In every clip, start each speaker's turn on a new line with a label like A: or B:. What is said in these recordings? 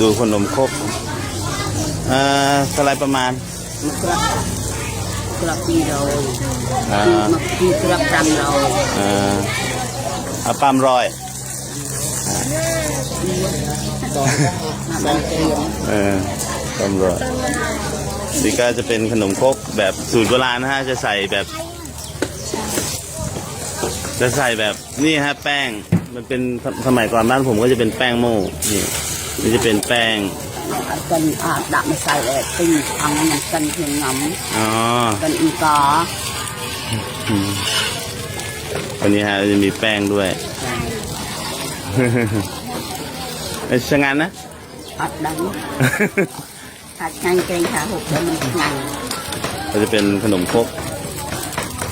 A: ดูขนมครเอ่าอะไรประมาณ
B: กระปีเรา
A: อ่า
B: มักปีกระปั้ม
A: เราอ่าเอาปามรอยเออปั้มรอยดีก็จะเป็นขนมครกแบบสูตรโบราณนะฮะจะใส่แบบ จะใส่แบบนี่ฮะแป้งมันเป็นสมัยก่อนบ้านผมก็จะเป็นแป้งโม่นี่ นี่จะเป็นแป้ง
B: กันอาดับไม่ใส่เลยตึงทำมันกันเพีย
A: งน้อ๋
B: อำกันอีก
A: ออืวันนี้ฮะจะมีแป้งด้วย เอ้ยช่างงานนะ
B: อัดดังอัดงานเกรงขาหกแล้วมันงาน
A: ก็จะเป็นขนมครก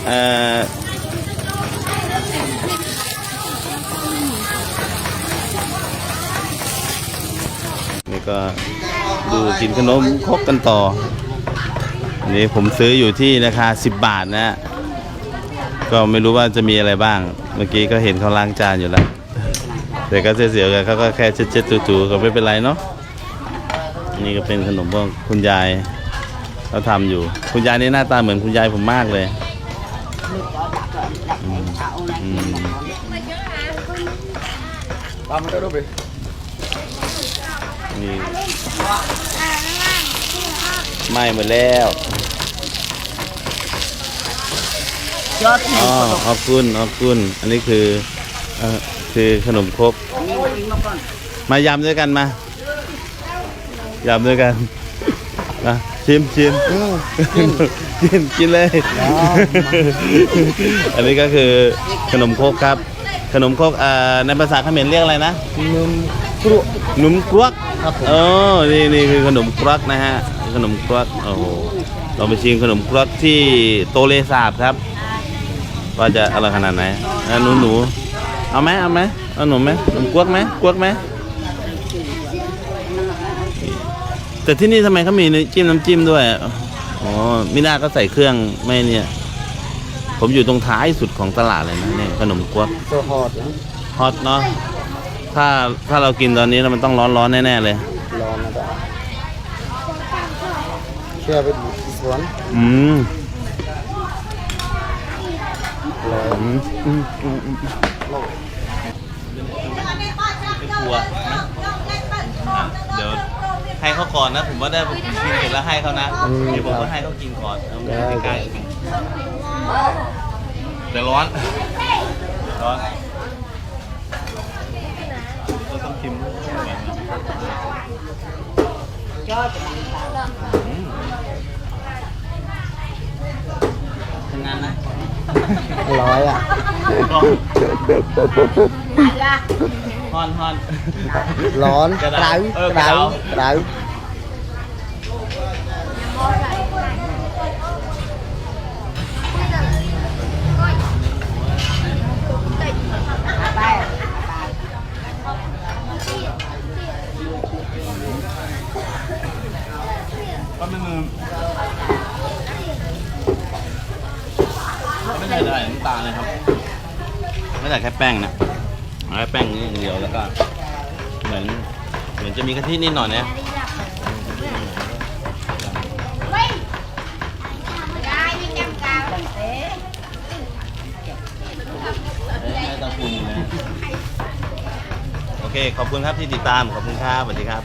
A: เอ่อ ก็ดูกินขนมคบกันต่อน,นี่ผมซื้ออยู่ที่ราคา 10 บาทนะ ก็ไม่รู้ว่าจะมีอะไรบ้าง เมื่อกี้ก็เห็นเขาล้างจานอยู่แล้วแต่ก็เสียวๆกันเขาก็แค่เช็ดๆถูๆก็ไม่เป็นไรเนาะนี่ก็เป็นขนมของคุณยายเขาทำอยู่ คุณยายนี่หน้าตาเหมือนคุณยายผมมากเลยอืม
C: อืม
A: นี่ไหม้หมดแล้ว
B: อ
A: อ๋อขอบคุณขอบคุณ อันนี้คือคือขนมครกมายำด้วยกันมายำด้วยกันมาชิมชิมกินกินเลย อันนี้ก็คือขนมครกครับ ขนมครกในภาษาเขมรเรียกอะไรนะนม
C: Num kru.
A: ขนมกรวก
C: ครับผม
A: เออนี่นี่คือขนมกรวกนะฮะ ขนมกรวกโอ้โหเราไปชิมขนมกรวกที่โตเลสาบครับ ว่าจะอร่อยขนาดไหนอะหนูหนูเอาไหมเอาไหมเอาหนูไหมขนมกรวกไหมกรวกไหมแต่ที่นี่ทำไมเขามีจิ้มน้ำจิ้มด้วยอ๋อมิน่าก็ใส่เครื่องไม่เนี่ย ผมอยู่ตรงท้ายสุดของตลาดเลยนะเนี่ยขนมกวก
C: So hot. Huh?
A: ฮอตเนาะ ถ้าถ้าเรากินตอนนี้แล้วมันต้องร้อนร้อนๆแน่ๆเลย
C: Long na ba? Share with this one.
A: อืม
C: Long.
A: อืมอืมอืมอืมไม่กลัวนะเดี๋ยวให้เขาก่อนนะ ผมว่าได้ผมกินเสร็จแล้วให้เขานะ
C: อืม
A: เดี๋ยวผม
C: ครั
A: ก็
C: บ
A: ให้เขากินก่อนเอา
C: ได้
A: ไม่ใกล้ๆกันแต่ร้อนร้อนก็ต้องชิม
B: ยอดกั
A: ทำงานนะร้อย
B: อะ
A: ฮอนฮอน
C: ร้
A: อน
C: ร้
A: ดาษ
C: ร้ดา
B: ษระดา
A: ก็ไม่มือไม่ใส่อะไรน้ำตาลเลยครับ ไม่ใส่แค่แป้งนะเอาแค่แป้งนี้อย่างเดียวแล้วก็ เหมือนเหมือนจะมีกะทินิดหน่อยนะไม่ต้องปรุงเลยโอเค ขอบคุณครับที่ติดตาม ขอบคุณครับ สวัสดีครับ